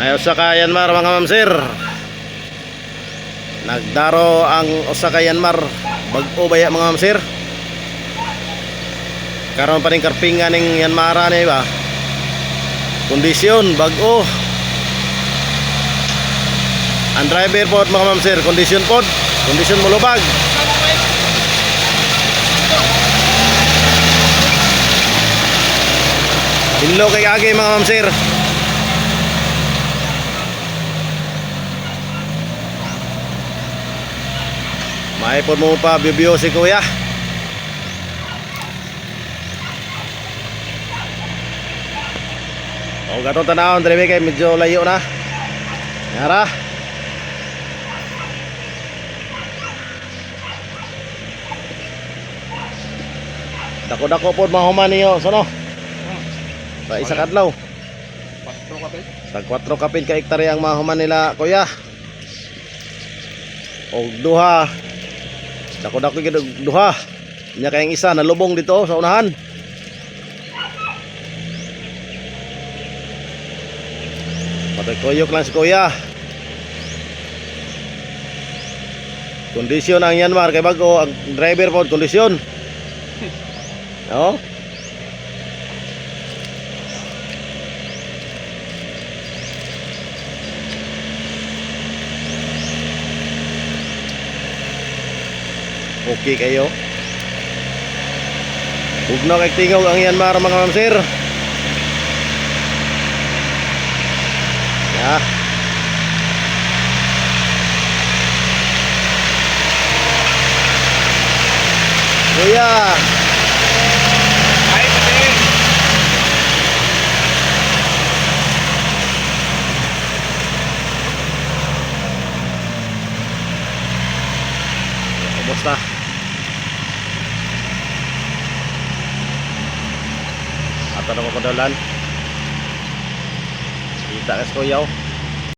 Nay usa ka Yanmar mga mamsir. Nagdaro ang usa ka Yanmar bag-o baya mga mamsir. Karon pa ning karpingan ning Yanmara ni ba. Kondisyon bag-o. Ang driver pod mga mamsir, kondisyon pod. Kondisyon mulubag. Hinlo kay agi mga mamsir. May po mo pa bibiyo si kuya. O gato tanawon dre kay medyo layo na. Yara. Dako-dako po mahuman niyo sono. Sa isa kadlaw. Patro ka ba? Sa 4 kapit ka hektarya ang mahuman nila kuya. O duha. Dako-dako gid og duha. Nya kayang isa nalubong dito sa unahan. Patay lang si kuya. Kondisyon ang Yanmar kay bago ang driver po kondisyon. Oh. Okay kayo. Huwag na kay tingog ang Yanmar mga mamsir. Ya. Kuya, Ay, kumusta? At ano ko kadalan? Kita kas kuyaw.